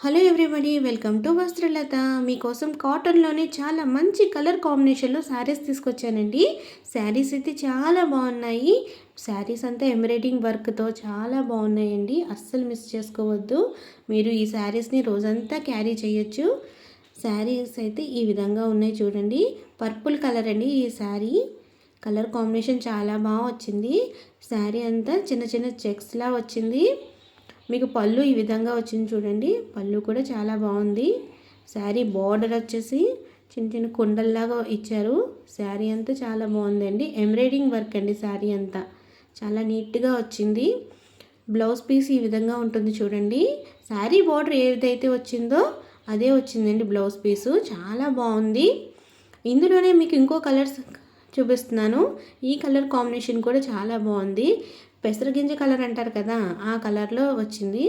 Hello everybody welcome to Vastralatha మీకోసం కాటన్లోనే చాలా మంచి కలర్ కాంబినేషన్లో శారీస్ తీసుకొచ్చానండి. శారీస్ అయితే చాలా బాగున్నాయి. శారీస్ అంతా ఎంబ్రాయిడింగ్ వర్క్తో చాలా బాగున్నాయండి. అస్సలు మిస్ చేసుకోవద్దు. మీరు ఈ శారీస్ని రోజంతా క్యారీ చేయొచ్చు. శారీస్ అయితే ఈ విధంగా ఉన్నాయి చూడండి. పర్పుల్ కలర్ అండి ఈ శారీ కలర్ కాంబినేషన్ చాలా బాగా వచ్చింది. శారీ అంతా చిన్న చిన్న చెక్స్లా వచ్చింది. మీకు పళ్ళు ఈ విధంగా వచ్చింది చూడండి. పళ్ళు కూడా చాలా బాగుంది. శారీ బార్డర్ వచ్చేసి చిన్న చిన్న కుండల్లాగా ఇచ్చారు. శారీ అంతా చాలా బాగుందండి. ఎంబ్రాయిడింగ్ వర్క్ అండి శారీ అంతా. చాలా నీట్గా వచ్చింది. బ్లౌజ్ పీస్ ఈ విధంగా ఉంటుంది చూడండి. శారీ బార్డర్ ఏదైతే వచ్చిందో అదే వచ్చిందండి బ్లౌజ్ పీసు. చాలా బాగుంది. ఇందులోనే మీకు ఇంకో కలర్స్ చూపిస్తున్నాను. ఈ కలర్ కాంబినేషన్ కూడా చాలా బాగుంది. పెసరగింజ కలర్ అంటారు కదా ఆ కలర్లో వచ్చింది.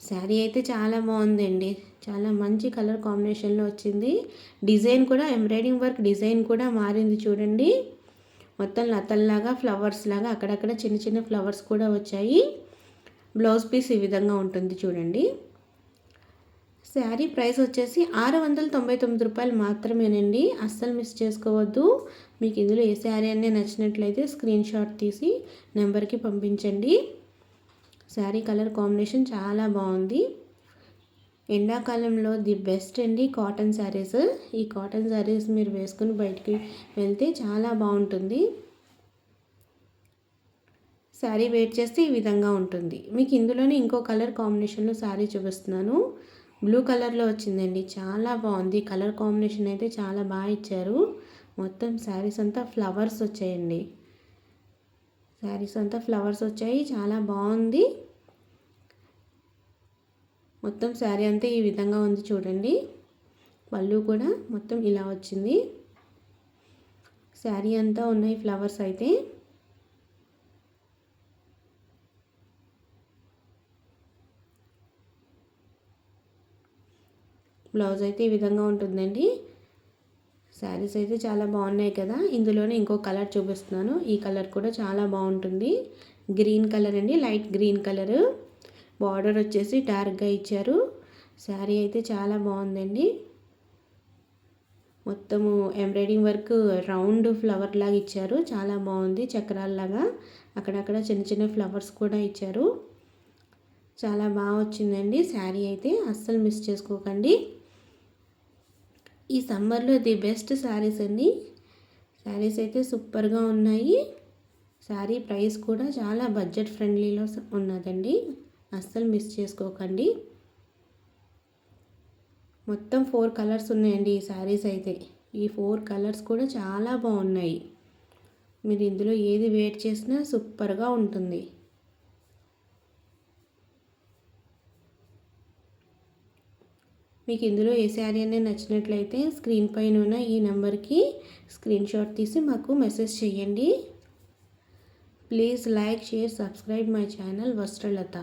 శారీ అయితే చాలా బాగుందండి. చాలా మంచి కలర్ కాంబినేషన్లో వచ్చింది. డిజైన్ కూడా ఎంబ్రాయిడింగ్ వర్క్ డిజైన్ కూడా మారింది చూడండి. మొత్తం లతల్లాగా ఫ్లవర్స్ లాగా అక్కడక్కడ చిన్న చిన్న ఫ్లవర్స్ కూడా వచ్చాయి. బ్లౌజ్ పీస్ ఈ విధంగా ఉంటుంది చూడండి. శారీ ప్రైస్ వచ్చేసి ఆరు వందల తొంభై తొమ్మిది రూపాయలు మాత్రమేనండి. అస్సలు మిస్ చేసుకోవద్దు. మీకు ఇందులో ఏ శారీ అనే నచ్చినట్లయితే స్క్రీన్ షాట్ తీసి నెంబర్కి పంపించండి. శారీ కలర్ కాంబినేషన్ చాలా బాగుంది. ఎండాకాలంలో ది బెస్ట్ అండి కాటన్ శారీస్. ఈ కాటన్ శారీస్ మీరు వేసుకుని బయటికి వెళ్తే చాలా బాగుంటుంది. శారీ వెయిట్ చేస్తే ఈ విధంగా ఉంటుంది. మీకు ఇందులోనే ఇంకో కలర్ కాంబినేషన్లో శారీ చూపిస్తున్నాను. బ్లూ కలర్లో వచ్చిందండి. చాలా బాగుంది. కలర్ కాంబినేషన్ అయితే చాలా బాగా ఇచ్చారు. మొత్తం శారీస్ అంతా ఫ్లవర్స్ వచ్చాయండి. శారీస్ అంతా ఫ్లవర్స్ వచ్చాయి. చాలా బాగుంది. మొత్తం శారీ అంతా ఈ విధంగా ఉంది చూడండి. పళ్ళు కూడా మొత్తం ఇలా వచ్చింది. శారీ అంతా ఉన్నాయి ఫ్లవర్స్ అయితే. బ్లౌజ్ అయితే ఈ విధంగా ఉంటుందండి. శారీస్ అయితే చాలా బాగున్నాయి కదా. ఇందులోనే ఇంకో కలర్ చూపిస్తున్నాను. ఈ కలర్ కూడా చాలా బాగుంటుంది. గ్రీన్ కలర్ అండి. Light green colour. బార్డర్ వచ్చేసి డార్క్గా ఇచ్చారు. శారీ అయితే చాలా బాగుందండి. మొత్తము ఎంబ్రాయిడింగ్ వర్క్ రౌండ్ ఫ్లవర్ లాగా ఇచ్చారు. చాలా బాగుంది చక్రాల్లాగా. అక్కడక్కడ చిన్న చిన్న ఫ్లవర్స్ కూడా ఇచ్చారు. చాలా బాగా వచ్చిందండి. శారీ అయితే అస్సలు మిస్ చేసుకోకండి. ఈ సమ్మర్లో ది బెస్ట్ శారీస్ అండి. శారీస్ అయితే సూపర్గా ఉన్నాయి. శారీ ప్రైస్ కూడా చాలా బడ్జెట్ ఫ్రెండ్లీలో ఉన్నదండి. అస్సలు మిస్ చేసుకోకండి. మొత్తం ఫోర్ కలర్స్ ఉన్నాయండి ఈ శారీస్ అయితే. ఈ ఫోర్ కలర్స్ కూడా చాలా బాగున్నాయి. మీరు ఇందులో ఏది వేట్ చేసినా సూపర్గా ఉంటుంది. మీకు ఇందులో ఏ శారీ అనేది నచ్చినట్లయితే స్క్రీన్ పైన ఉన్న ఈ నెంబర్కి స్క్రీన్ షాట్ తీసి మాకు మెసేజ్ చేయండి. Please like share subscribe my channel Vastralatha.